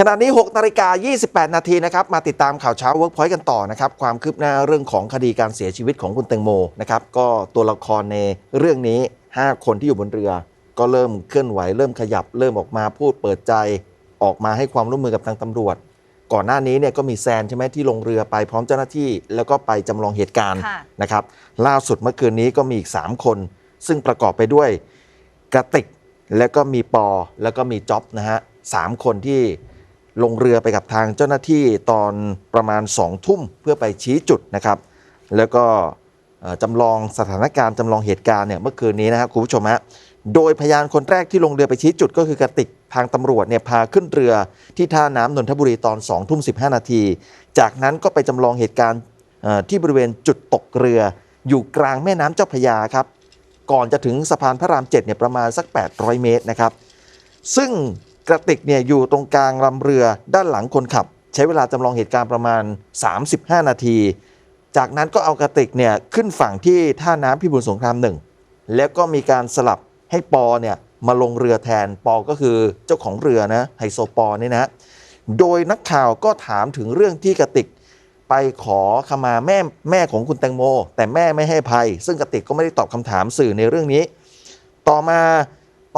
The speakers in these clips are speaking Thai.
ขณะนี้ 6นาฬิกา 28 นาทีนะครับ มาติดตามข่าวเช้า Workpoint กันต่อนะครับ ความคืบหน้าเรื่องของคดีการเสียชีวิตของคุณแตงโมนะครับ ก็ตัวละครในเรื่องนี้ 5 คนที่อยู่บนเรือ ก็เริ่มเคลื่อนไหว เริ่มขยับ เริ่มออกมาพูดเปิดใจ ออกมาให้ความร่วมมือกับทางตำรวจ ก่อนหน้านี้เนี่ยก็มีแซนใช่ไหมที่ลงเรือไปพร้อมเจ้าหน้าที่ แล้วก็ไปจำลองเหตุการณ์นะครับ ล่าสุดเมื่อคืนนี้ก็มีอีก 3 คน ซึ่งประกอบไปด้วยกระติก แล้วก็มีปอ แล้วก็มีจ็อบนะฮะสามคนที่ ลงเรือไปกับทางเจ้าหน้าที่ตอนประมาณ2องทุ่มเพื่อไปชี้จุดนะครับ แล้วก็จำลองสถานการณ์จำลองเหตุการณ์เนี่ยเมื่อคืนนี้นะครับคุณผู้ชมฮะโดยพยานคนแรกที่ลงเรือไปชี้จุดก็คือกระติกทางตำรวจเนี่ยพาขึ้นเรือที่ท่าน้ำนนทบุรีตอน2องทุ่มสินาที จากนั้นก็ไปจำลองเหตุการณ์ที่บริเวณจุดตกเรือ อยู่กลางแม่น้ำเจ้าพยาครับ ก่อนจะถึงสะพานพระราม7เนี่ยประมาณสัก 800 เมตรนะครับ ซึ่ง กระติกเนี่ยอยู่ตรงกลางลำเรือด้านหลังคนขับ ใช้เวลาจำลองเหตุการณ์ประมาณ 35 นาที จากนั้นก็เอากระติกเนี่ยขึ้นฝั่งที่ท่าน้ำพิบูลสงครามหนึ่งแล้วก็มีการสลับให้ปอเนี่ยมาลงเรือแทนปอก็คือเจ้าของเรือนะไฮโซปอนี่นะ โดยนักข่าวก็ถามถึงเรื่องที่กระติกไปขอขมาแม่แม่ของคุณแตงโม แต่แม่ไม่ให้ภัย ซึ่งกระติกก็ไม่ได้ตอบคำถามสื่อในเรื่องนี้ ต่อมา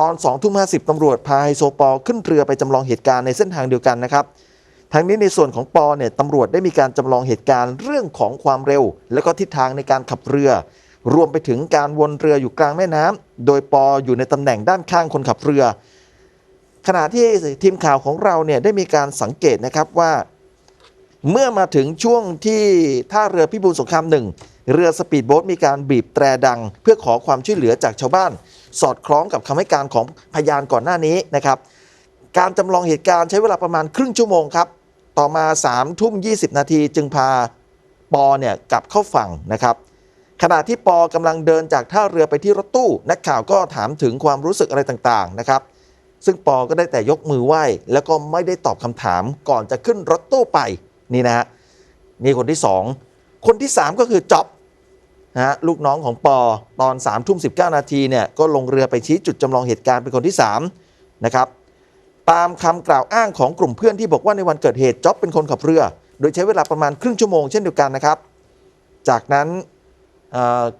อน2ทุ่ม50ตำรวจพาไฮโซปอขึ้นเรือไปจำลองเหตุการณ์ในเส้นทางเดียวกันนะครับทั้งนี้ในส่วนของปอเนี่ยตำรวจได้มีการจำลองเหตุการณ์เรื่องของความเร็ว และก็ทิศทางในการขับเรือ รวมไปถึงการวนเรืออยู่กลางแม่น้ำโดยปออยู่ในตำแหน่งด้านข้างคนขับเรือ ขณะที่ทีมข่าวของเราเนี่ยได้มีการสังเกตนะครับว่า เมื่อมาถึงช่วงที่ท่าเรือพิบูลสงครามหนึ่งเรือสปีดโบ๊ทมีการบีบแตรดัง เพื่อขอความช่วยเหลือจากชาวบ้าน สอดคล้องกับคำให้การของพยานก่อนหน้านี้นะครับ การจำลองเหตุการณ์ใช้เวลาประมาณครึ่งชั่วโมงครับ ต่อมา3ามทุ่มยีนาทีจึงพาปอเนี่ยกลับเข้าฝั่งนะครับ ขณะที่ปอกำลังเดินจากท่าเรือไปที่รถตู้ นักข่าวก็ถามถึงความรู้สึกอะไรต่างๆนะครับซึ่งปอก็ได้แต่ยกมือไหว้ แล้วก็ไม่ได้ตอบคำถามก่อนจะขึ้นรถตู้ไปนี่นะฮะนี่คนที่ 2 คนที่ 3 ก็คือจ็อบ นะฮะลูกน้องของปอตอน3ามทุ่มสินาทีเนี่ยก็ลงเรือไปชี้จุดจำลองเหตุการณ์เป็นคนที่3นะครับตามคำกล่าวอ้างของกลุ่มเพื่อนที่บอกว่าในวันเกิดเหตุจ็อบเป็นคนขับเรือ โดยใช้เวลาประมาณครึ่งชั่วโมงเช่นเดียวกันนะครับ จากนั้น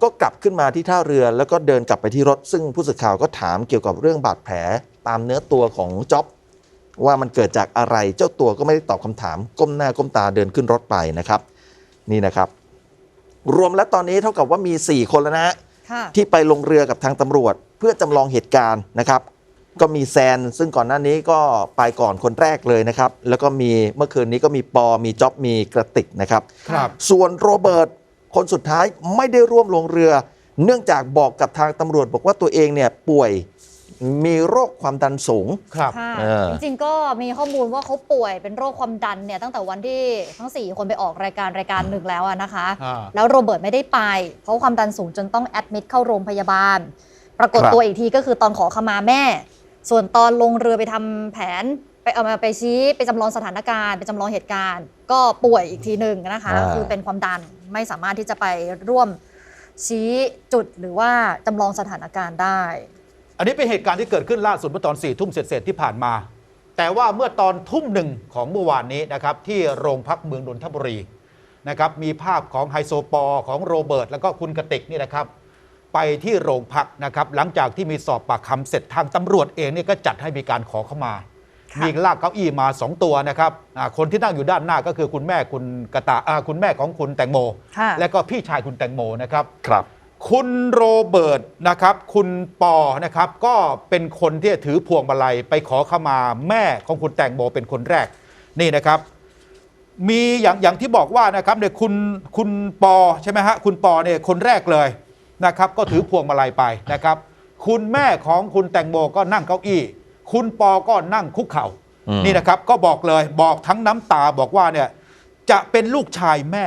ก็กลับขึ้นมาที่ท่าเรือแล้วก็เดินกลับไปที่รถ ซึ่งผู้สื่อข่าวก็ถามเกี่ยวกับเรื่องบาดแผลตามเนื้อตัวของจ็อบว่ามันเกิดจากอะไรเจ้าตัวก็ไม่ได้ตอบคำถาม ก้มหน้าก้มตาเดินขึ้นรถไปนะครับ นี่นะครับ รวมแล้วตอนนี้เท่ากับว่ามี 4 คนแล้วนะฮะค่ะที่ไปลงเรือกับทางตำรวจ เพื่อจำลองเหตุการณ์นะครับ ก็มีแซนซึ่งก่อนหน้านี้ก็ไปก่อนคนแรกเลยนะครับ แล้วก็มีเมื่อคืนนี้ก็มีปอมีจ็อบมีกระติกนะครับ ครับ ส่วนโรเบิร์ตคนสุดท้ายไม่ได้ร่วมลงเรือ เนื่องจากบอกกับทางตำรวจบอกว่าตัวเองเนี่ยป่วย มีโรคความดันสูง ครับค่ะเออ จริงๆก็มีข้อมูลว่าเขาป่วยเป็นโรคความดันเนี่ยตั้งแต่วันที่ทั้ง 4 คนไปออกรายการรายการหนึ่งแล้วอะนะคะ อ่า แล้วโรเบิร์ตไม่ได้ไป เพราะความดันสูงจนต้องแอดมิดเข้าโรงพยาบาล ปรากฏครับตัวอีกทีก็คือตอนขอขมาแม่ ส่วนตอนลงเรือไปทำแผนไปเอามาไปชี้ไปจำลองสถานการณ์ไปจำลองเหตุการณ์ ก็ป่วยอีกทีหนึ่งนะคะอ่า คือเป็นความดันไม่สามารถที่จะไปร่วมชี้จุดหรือว่าจำลองสถานการณ์ได้ อันนี้เป็นเหตุการณ์ที่เกิดขึ้นล่าสุดเมื่อตอน4ี่ทุ่มเศษๆที่ผ่านมา แต่ว่าเมื่อตอนทุ่มหนึ่งของเมื่อวานนี้นะครับที่โรงพักเมืองนนทบุรีนะครับมีภาพของไฮโซปอของโรเบิร์ตแล้วก็คุณกติกนี่นะครับ ไปที่โรงพักนะครับหลังจากที่มีสอบปากคำเสร็จทางตำรวจเองเนี่ยก็จัดให้มีการขอเข้ามาค่ะมีลากเก้าอี้มา 2 ตัวนะครับอ่าคนที่นั่งอยู่ด้านหน้าก็คือคุณแม่คุณกระตาอ่าคุณแม่ของคุณแตงโมค่ะและก็พี่ชายคุณแตงโมนะครับครับ คุณโรเบิร์ตนะครับ คุณปอนะครับ ก็เป็นคนที่ถือพวงมาลัยไปขอเข้ามาแม่ของคุณแตงโมเป็นคนแรกนี่นะครับ มีอย่างอย่างที่บอกว่านะครับเนี่ยคุณคุณปอใช่ไหมฮะคุณปอเนี่ยคนแรกเลยนะครับ ก็ถือพวงมาลัยไปนะครับ คุณแม่ของคุณแตงโมก็นั่งเก้าอี้ คุณปอก็นั่งคุกเข่าอืมนี่นะครับ ก็บอกเลยบอกทั้งน้ำตาบอกว่าเนี่ยจะเป็นลูกชายแม่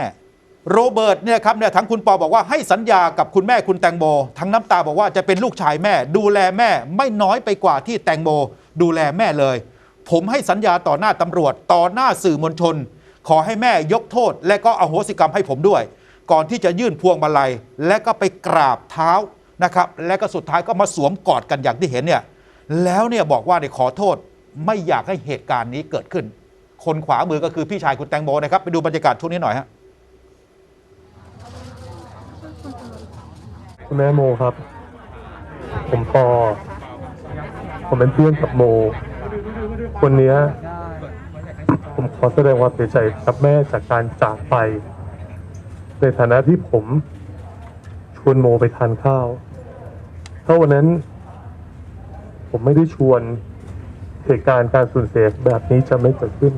โรเบิร์ตเนี่ยครับเนี่ยทั้งคุณปอบอกว่าให้สัญญากับคุณแม่คุณแตงโม ทั้งน้ำตาบอกว่าจะเป็นลูกชายแม่ ดูแลแม่ไม่น้อยไปกว่าที่แตงโม ดูแลแม่เลย ผมให้สัญญาต่อหน้าตำรวจ ต่อหน้าสื่อมวลชน ขอให้แม่ยกโทษ และก็อโหสิกรรมให้ผมด้วย ก่อนที่จะยื่นพวงมาลัย และก็ไปกราบเท้านะครับ และก็สุดท้ายก็มาสวมกอดกันอย่างที่เห็นเนี่ยแล้วเนี่ยบอกว่าเนี่ยขอโทษไม่อยากให้เหตุการณ์นี้เกิดขึ้น คนขวามือก็คือพี่ชายคุณแตงโมนะครับไปดูบรรยากาศช่วงนี้หน่อยฮะ คุณแม่โมครับ ผมปอผมเป็นเพื่อนกับโมคนนี้ผมขอแสดงความเสียใจกับแม่จากการจากไป ในฐานะที่ผมชวนโมไปทานข้าว ถ้าวันนั้น ผมไม่ได้ชวนเหตุการณ์การสูญเสียแบบนี้จะไม่เกิดขึ้น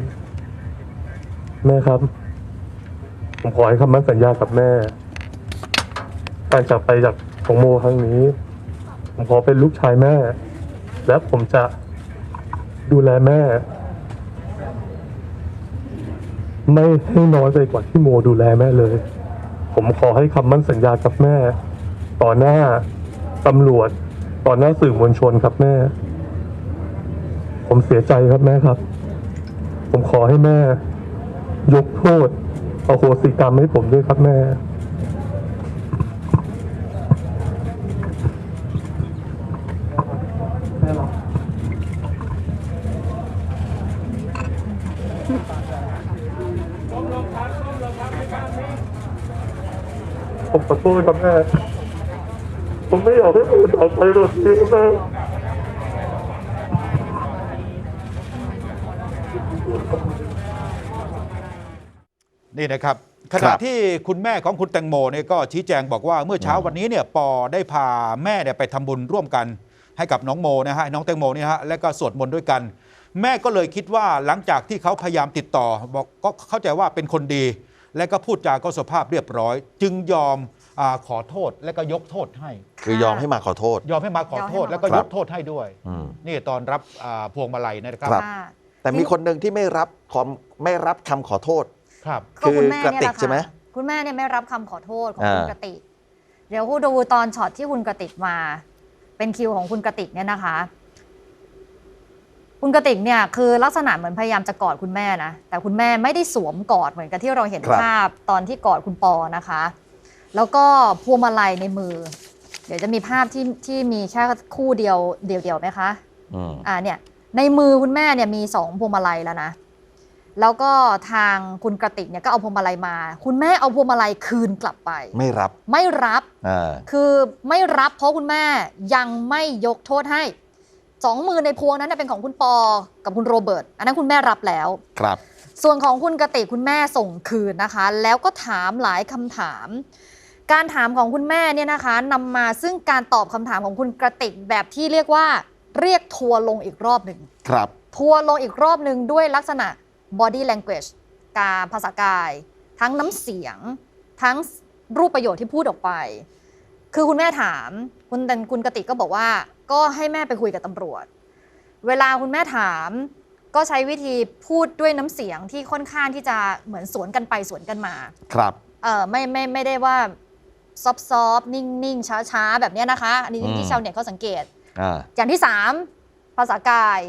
แม่ครับ ผมขอให้คำมั่นสัญญากับแม่ การจากไปจาก ของโมครั้งนี้ ผมขอเป็นลูกชายแม่ และผมจะดูแลแม่ ไม่ให้น้อยไปกว่าที่โมดูแลแม่เลย ผมขอให้คำมั่นสัญญากับแม่ ต่อหน้าตำรวจ ต่อหน้าสื่อมวลชนครับแม่ ผมเสียใจครับแม่ครับ ผมขอให้แม่ ยกโทษอโหสิกรรมให้ผมด้วยครับแม่ ผมขอโทษครับแม่ผมไม่อยากให้ผมจากไปแบบนี้แม่นี่นะครับขณะที่คุณแม่ของคุณแตงโมเนี่ยก็ชี้แจงบอกว่าเมื่อเช้าวันนี้เนี่ยปอได้พาแม่เนี่ยไปทำบุญร่วมกันให้กับน้องโมนะฮะน้องแตงโมเนี่ยฮะและก็สวดมนต์ด้วยกัน แม่ก็เลยคิดว่าหลังจากที่เขาพยายามติดต่อบอกก็เข้าใจว่าเป็นคนดี และก็พูดจาก็สุภาพเรียบร้อย จึงยอม อาขอโทษและก็ยกโทษให้ คือยอมให้มาขอโทษ ยอมให้มาขอโทษยอมให้มา แล้วก็ครัยบกโทษให้ด้วย อืม นี่ตอนรับอ่าพวงมาลัยนะครับครับ ค่ะแต่มีคนหนึ่งที่ไม่รับคอมไม่รับคำขอโทษ ครับ ก็คุณแม่คือกระเนี่ยติแหกละใช่ไหมค่ะคุณแม่เนี่ยไม่รับคำขอโทษของอ่าคุณกระติก เดี๋ยวคุณดูตอนช็อตที่คุณกระติกมา เป็นคิวของคุณกระติกเนี่ยนะคะ คุณกระติกเนี่ยคือลักษณะเหมือนพยายามจะกอดคุณแม่นะแต่คุณแม่ไม่ได้สวมกอดเหมือนกับที่เราเห็นครับ ภาพตอนที่กอดคุณปอนะคะ แล้วก็พวงมาลัยในมือ เดี๋ยวจะมีภาพที่ที่มีแค่คู่เดียวเดียวๆไหมคะอืมอ่าเนี่ยในมือคุณแม่เนี่ยมีสองพวงมาลัยแล้วนะแล้วก็ทางคุณกระติกเนี่ยก็เอาพวงมาลัยมา คุณแม่เอาพวงมาลัยคืนกลับไป ไม่รับไม่รับอ่าคือไม่รับเพราะคุณแม่ยังไม่ยกโทษให้สองมือในพวงนั้นนะเป็นของคุณปอกับคุณโรเบิร์ตอันนั้นคุณแม่รับแล้วครับ ส่วนของคุณกติกคุณแม่ส่งคืนนะคะ แล้วก็ถามหลายคำถาม การถามของคุณแม่เนี่ยนะคะนำมาซึ่งการตอบคำถามของคุณกระติกแบบที่เรียกว่า เรียกทัวร์ลงอีกรอบหนึ่งครับ ทัวร์ลงอีกรอบหนึ่งด้วยลักษณะ body language การภาษากาย ทั้งน้ำเสียง ทั้งรูปประโยชน์ที่พูดออกไป คือคุณแม่ถามคุณแต่คุณกติกก็บอกว่า ก็ให้แม่ไปคุยกับตำรวจ เวลาคุณแม่ถามก็ใช้วิธีพูดด้วยน้ำเสียงที่ค่อนข้างที่จะเหมือนสวนกันไปสวนกันมา ครับ เออไม่ไม่ไม่ได้ว่า ซอฟซอฟนิ่งนิ่งช้าช้าๆ แบบเนี้ยนะคะ อันนี้อืมที่ชาวเน็ตเขาสังเกต อ่า อย่างที่3ภาษากาย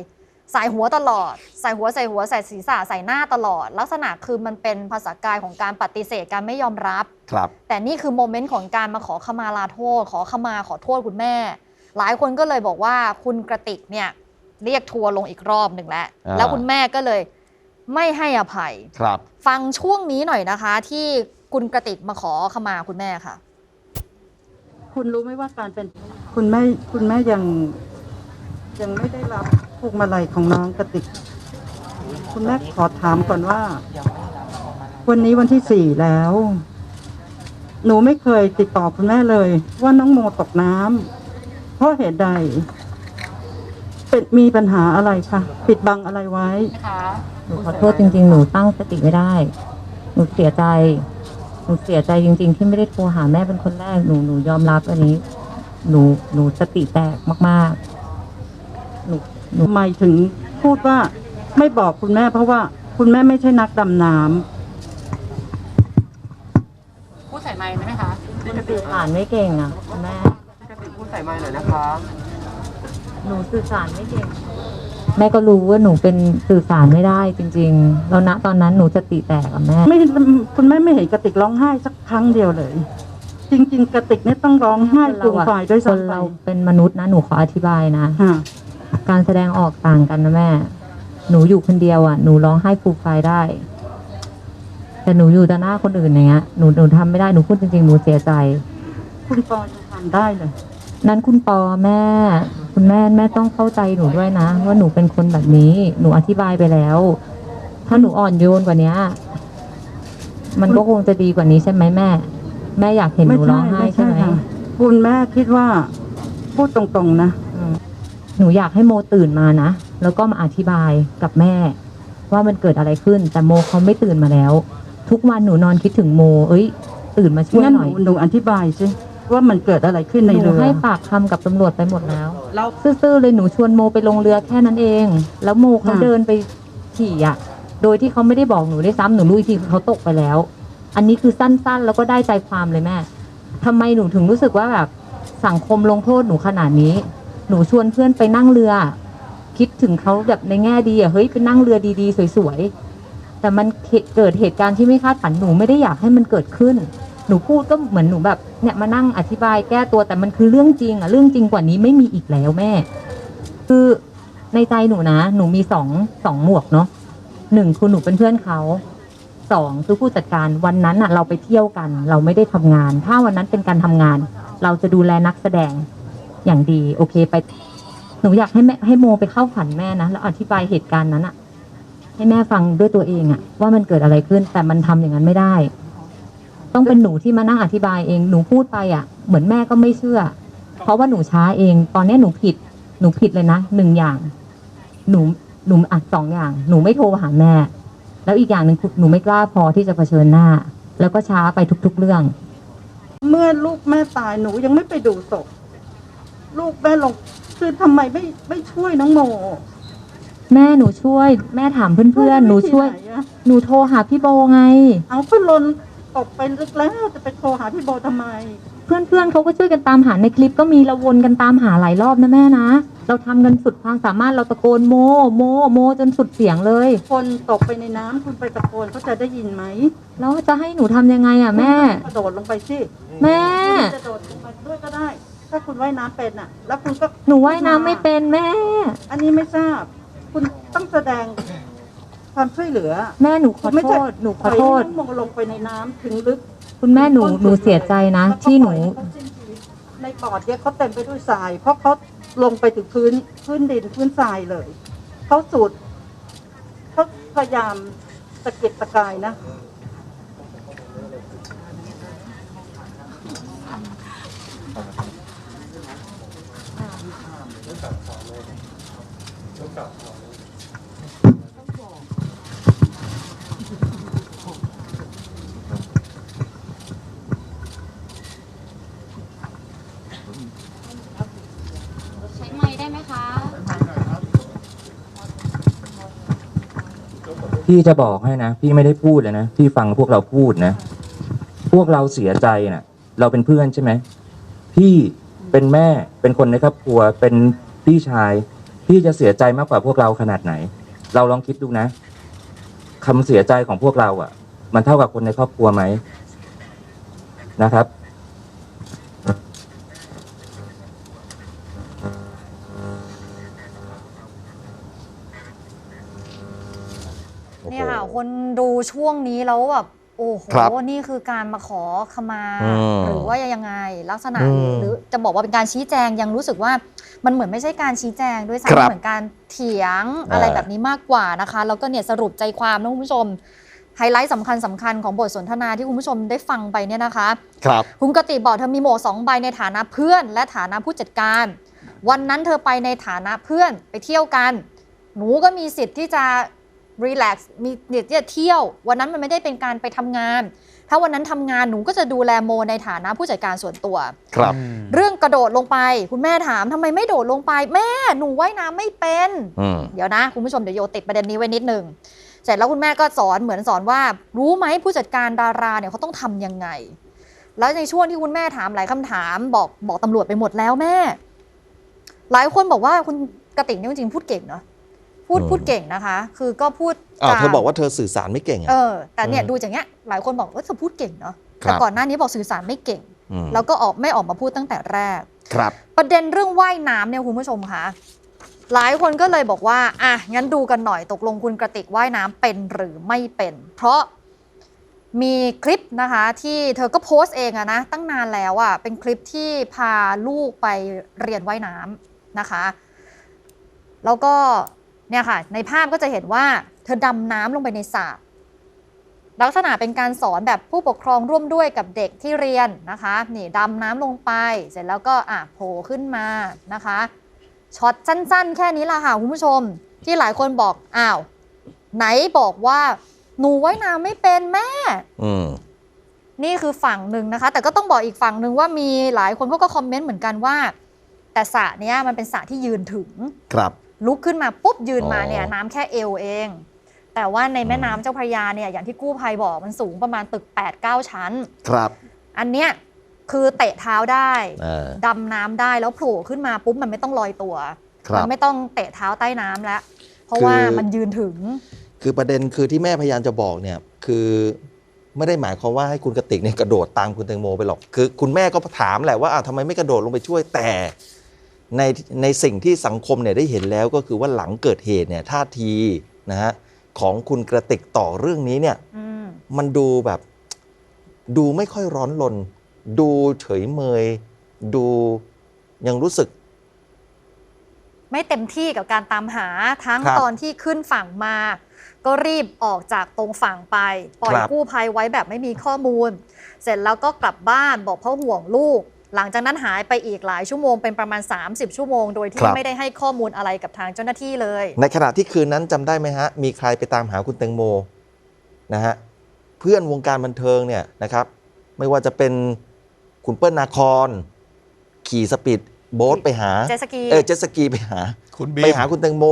ใส่หัวตลอด ใส่หัวใส่หัวใส่ศีรษะใส่หน้าตลอด ลักษณะคือมันเป็นภาษากายของการปฏิเสธการไม่ยอมรับ ครับ แต่นี่คือโมเมนต์ของการมาขอขมาลาโทษ ขอขมาขอโทษคุณแม่ หลายคนก็เลยบอกว่าคุณกระติกเนี่ยเรียกทัวร์ลงอีกรอบหนึ่งแล้ว อ่า แล้วคุณแม่ก็เลยไม่ให้อภัย ครับ ฟังช่วงนี้หน่อยนะคะ ที่คุณกระติกมาขอขมาคุณแม่ค่ะ คุณรู้ไหมว่าการเป็นคุณแม่คุณแม่ยัง ยังไม่ได้รับพวงมาลัยของน้องกติก คุณแม่ขอถามก่อนว่า วันนี้วันที่สี่แล้ว หนูไม่เคยติดต่อคุณแม่เลย ว่าน้องโมตกน้ำเพราะเหตุใด เป็นมีปัญหาอะไรคะปิดบังอะไรไว้ หนูขอโทษจริงๆ หนูตั้งสติไม่ได้ หนูเสียใจ หนูเสียใจจริง ๆ ที่ไม่ได้โทรหาแม่เป็นคนแรกหนูหนูยอมรับอันนี้ หนูหนูสติแตกมากๆหนูหนูทำไมถึงพูดว่าไม่บอกคุณแม่ เพราะว่าคุณแม่ไม่ใช่นักดำน้ำพูดใส่ไมค์ได้ไหมคะสื่อสารไม่เก่งอะคุณแม่พูดใส่ไมค์หน่อยนะคะ หนูสื่อสารไม่เก่ง แม่ก็รู้ว่าหนูเป็นสื่อสารไม่ได้จริงๆ แล้วณตอนนั้นหนูสติแตกอะแม่ ไม่คุณแม่ไม่เห็นกระติกร้องไห้สักครั้งเดียวเลย จริง ๆกระติกเนี่ยต้องร้องไห้ฟูมฟายด้วยคนซ้ำไปเราเป็นมนุษย์นะหนูขออธิบายนะฮะการแสดงออกต่างกันนะแม่ หนูอยู่คนเดียวอะ หนูร้องไห้ฟูมไฟายได้ แต่หนูอยู่ต่อหน้าคนอื่นอย่างเงี้ย หนูหนูทำไม่ได้ หนูพูดจริงๆ หนูเสียใจ คุณปอยังทำได้เลย นั้นคุณปอแม่ คุณแม่แม่ต้องเข้าใจหนูด้วยนะ ว่าหนูเป็นคนแบบนี้ หนูอธิบายไปแล้ว ถ้าหนูอ่อนโยนกว่าเนี้ยมันก็คงจะดีกว่านี้ใช่ไหมแม่ แม่อยากเห็นหนูร้องไห้ใช่ไหมค่ะคุณแม่คิดว่า พูดตรงๆนะอืมหนูอยากให้โมตื่นมานะแล้วก็มาอธิบายกับแม่ ว่ามันเกิดอะไรขึ้น แต่โมเขาไม่ตื่นมาแล้ว ทุกวันหนูนอนคิดถึงโม เอ้ย ตื่นมาช่วยงั้นหหน่นูอยหนูอธิบายสิ ว่ามันเกิดอะไรขึ้นในหนูเรือ ให้ปากคำกับตำรวจไปหมดแล้วแล้วซื่อๆเลยหนูชวนโมไปลงเรือแค่นั้นเอง แล้วโมเขาค่ะ เดินไปขี่อะ โดยที่เขาไม่ได้บอกหนูด้วยซ้ำหนูรู้อีกทีคือเขาตกไปแล้ว อันนี้คือสั้นๆ แล้วก็ได้ใจความเลยแม่ทำไมหนูถึงรู้สึกว่าแบบสังคมลงโทษหนูขนาดนี้ หนูชวนเพื่อนไปนั่งเรือ คิดถึงเขาแบบในแง่ดีอะเฮ้ยไปนั่งเรือดีๆ สวยๆ แต่มันเกิดเหตุการณ์ที่ไม่คาดฝันหนูไม่ได้อยากให้มันเกิดขึ้น หนูพูดก็เหมือนหนูแบบเนี่ยมานั่งอธิบายแก้ตัวแต่มันคือเรื่องจริงอะเรื่องจริงกว่านี้ไม่มีอีกแล้วแม่ คือในใจหนูนะ หนูมีสองสองหมวกเนาะหนึ่งคือหนูเป็นเพื่อนเขาสองคือผู้จัดการวันนั้นอะเราไปเที่ยวกัน เราไม่ได้ทำงาน ถ้าวันนั้นเป็นการทำงาน เราจะดูแลนักแสดงอย่างดี โอเคไป หนูอยากให้แม่ให้โมไปเข้าฝันแม่นะแล้วอธิบายเหตุการณ์นั้นอะให้แม่ฟังด้วยตัวเองอะว่ามันเกิดอะไรขึ้นแต่มันทำอย่างนั้นไม่ได้ ต้องเป็นหนูที่มานั่งอธิบายเองหนูพูดไปอะ เหมือนแม่ก็ไม่เชื่อ เพราะว่าหนูช้าเอง ตอนนี้หนูผิด หนูผิดเลยนะหนึ่งอย่าง หนูหนูอัดสองอย่าง หนูไม่โทรหาแม่ แล้วอีกอย่างหนึ่งคือหนูไม่กล้าพอที่จะเผชิญหน้า แล้วก็ช้าไปทุก ๆ เรื่อง เมื่อลูกแม่ตายหนูยังไม่ไปดูศพลูกแม่ลงคือทำไมไม่ไม่ช่วยน้องโม แม่หนูช่วย แม่ถามเพื่อนๆหนูช่วยที่ไหนอะหนูโทรหาพี่โบไง เอาก็ลน ตกไปลึกแล้วจะไปโทรหาพี่โบทำไม เพื่อนๆเขาก็ช่วยกันตามหาในคลิปก็มีเราวนกันตามหาหลายรอบนะแม่นะ เราทำกันสุดความสามารถเราตะโกนโม โม โมจนสุดเสียงเลย คนตกไปในน้ำคุณไปตะโกนเขาจะได้ยินไหมแล้วจะให้หนูทำยังไงอะแม่ กระโดดลงไปสิแม่ คุณจะโดดลงไปด้วยก็ได้ ถ้าคุณว่ายน้ำเป็นอะ แล้วคุณก็หนูว่ายน้ำไม่เป็นแม่ อันนี้ไม่ทราบ คุณต้องแสดง ความช่วยเหลือแม่หนูขอไม่โทใช่ษหนูขอโทษ ปล่ยให้น้องโมลงไปในน้ำถึงลึกคุณแม่หนูหนูเสียใจนะ แล้วก็ที่หนู ปล่อยให้เขาสิ้นชีวิตในปอดเนี่ยเขาเต็มไปด้วยทราย เพราะเขาลงไปถึงพื้นพื้นดินพื้นทรายเลยเขาสูดเขาพยายามตะเกียกตะกายนะใช้ไม้ได้ไหมคะ พี่จะบอกให้นะ พี่ไม่ได้พูดเลยนะ พี่ฟังพวกเราพูดนะ พวกเราเสียใจนะเราเป็นเพื่อนใช่ไหม พี่เป็นแม่ เป็นคนในครอบครัว เป็นพี่ชาย พี่จะเสียใจมากกว่าพวกเราขนาดไหน เราลองคิดดูนะคำเสียใจของพวกเราอะ มันเท่ากับคนในครอบครัวไหมนะครับ ค่ะคนดูช่วงนี้แล้วแบบโอ้โหครับนี่คือการมาขอขมา อืมหรือว่ายังไงลักษณะอืมหรือจะบอกว่าเป็นการชี้แจงยังรู้สึกว่ามันเหมือนไม่ใช่การชี้แจงด้วยครัซ้ำบเหมือนการเถียงอะไรอ่าแบบนี้มากกว่านะคะ แล้วก็เนี่ยสรุปใจความนะคุณผู้ชม ไฮไลท์สำคัญสำคัญของบทสนทนาที่คุณผู้ชมได้ฟังไปเนี่ยนะคะ ครับ คุณกติกบอกเธอมีหมวกสองใบในฐานะเพื่อนและฐานะผู้จัดการ วันนั้นเธอไปในฐานะเพื่อนไปเที่ยวกัน หนูก็มีสิทธิ์ที่จะ รีแลกซ์มีสิทธิ์ที่จะเที่ยว วันนั้นมันไม่ได้เป็นการไปทำงาน ถ้าวันนั้นทำงานหนูก็จะดูแลโมในฐานะผู้จัดการส่วนตัว ครับ เรื่องกระโดดลงไป คุณแม่ถามทำไมไม่โดดลงไป แม่หนูว่ายน้ำไม่เป็นอืมเดี๋ยวนะ คุณผู้ชมเดี๋ยวโยติดประเด็นนี้ไว้นิดหนึ่งเสร็จแล้วคุณแม่ก็สอนเหมือนสอนว่า รู้ไหมผู้จัดการดาราเนี่ยเขาต้องทำยังไง แล้วในช่วงที่คุณแม่ถามหลายคำถามบอกบอกตำรวจไปหมดแล้วแม่ หลายคนบอกว่าคุณกติกเนี่ยจริงๆพูดเก่งเนาะ พูดอืมพูดเก่งนะคะ คือก็พูดอ้าวเธอตมบอกว่าเธอสื่อสารไม่เก่งเออะอแต่เนี่ยอืมดูอย่างเงี้ยหลายคนบอกว่าเธอพูดเก่งเนาะครัแต่บก่อนหน้านี้บอกสื่อสารไม่เก่งมแล้วก็ออกไม่ออกมาพูดตั้งแต่แรก ครับ ประเด็นเรื่องว่ายน้ำเนี่ยคุณผู้ชมคะหลายคนก็เลยบอกว่าอะงั้นดูกันหน่อยตกลงคุณกระติกว่ายน้ำเป็นหรือไม่เป็น เพราะมีคลิปนะคะ ที่เธอก็โพสต์เองอะนะตั้งนานแล้วอะเป็นคลิปที่พาลูกไปเรียนว่ายน้ำนะคะ แล้วก็ เนี่ยค่ะ ในภาพก็จะเห็นว่าเธอดำน้ำลงไปในสระลักษณะเป็นการสอนแบบผู้ปกครองร่วมด้วยกับเด็กที่เรียนนะคะนี่ดำน้ำลงไป เสร็จแล้วก็อะโผล่ขึ้นมานะคะช็อตสั้น ๆ แค่นี้ละค่ะคุณผู้ชม ที่หลายคนบอกอ้าว ไหนบอกว่าหนูว่ายน้ำไม่เป็นแม่อืมนี่คือฝั่งหนึ่งนะคะ แต่ก็ต้องบอกอีกฝั่งหนึ่งว่ามีหลายคนเขาก็คอมเมนต์เหมือนกันว่า แต่สระเนี้ยมันเป็นสระที่ยืนถึงครับ ลุกขึ้นมาปุ๊บยืนมาเนี่ยอ๋อน้ำแค่เอวเอง แต่ว่าในแม่น้ำเจ้าพระยาเนี่ยอย่างที่กู้ภัยบอกมันสูงประมาณตึก8-9ชั้น ครับ อันเนี้ยคือเตะเท้าได้เออดำน้ำได้แล้วโผล่ขึ้นมาปุ๊บมันไม่ต้องลอยตัวครัมับไม่ต้องเตะเท้าใต้น้ำแล้ว เพราะคือว่ามันยืนถึง คือประเด็นคือที่แม่พยายามจะบอกเนี่ยคือไม่ได้หมายความว่าให้คุณกติกเนี่ยกระโดดตามคุณแตงโมไปหรอก คือคุณแม่ก็ถามแหละว่าอ้าวทำไมไม่กระโดดลงไปช่วยแต่ ในในสิ่งที่สังคมเนี่ยได้เห็นแล้วก็คือว่าหลังเกิดเหตุเนี่ยท่าทีนะฮะของคุณกระติกต่อเรื่องนี้เนี่ยอืมมันดูแบบดูไม่ค่อยร้อนรนดูเฉยเมย ดูยังรู้สึก ไม่เต็มที่กับการตามหาทั้งครับตอนที่ขึ้นฝั่งมา ก็รีบออกจากตรงฝั่งไป ปล่อยครับกู้ภัยไว้แบบไม่มีข้อมูล เสร็จแล้วก็กลับบ้านบอกเพราะห่วงลูก หลังจากนั้นหายไปอีกหลายชั่วโมงเป็นประมาณ 30 ชั่วโมง โดยที่ไม่ได้ให้ข้อมูลอะไรกับทางเจ้าหน้าที่เลย ในขณะที่คืนนั้นจำได้ไหมฮะ มีใครไปตามหาคุณแตงโมนะฮะเพื่อนวงการบันเทิงเนี่ยนะครับ ไม่ว่าจะเป็นคุณเปิ้ลนาคอนขี่สปีดโบ๊ทไปหาเจ็ตสกีเออเจ็ตสกีไปหาคุณบีไปหาคุณแตงโม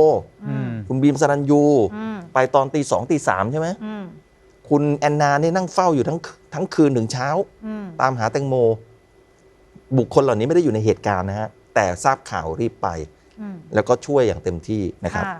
อืมคุณบีมสรัญยูอืมไปตอนตีสองตีสามใช่ไหมอืมคุณแอนนานี่นั่งเฝ้าอยู่ทั้งทั้งคืนถึงเช้าอืมตามหาแตงโม บุคคลเหล่านี้ไม่ได้อยู่ในเหตุการณ์นะฮะแต่ทราบข่าวรีบไปอืมแล้วก็ช่วยอย่างเต็มที่นะครับค่ะ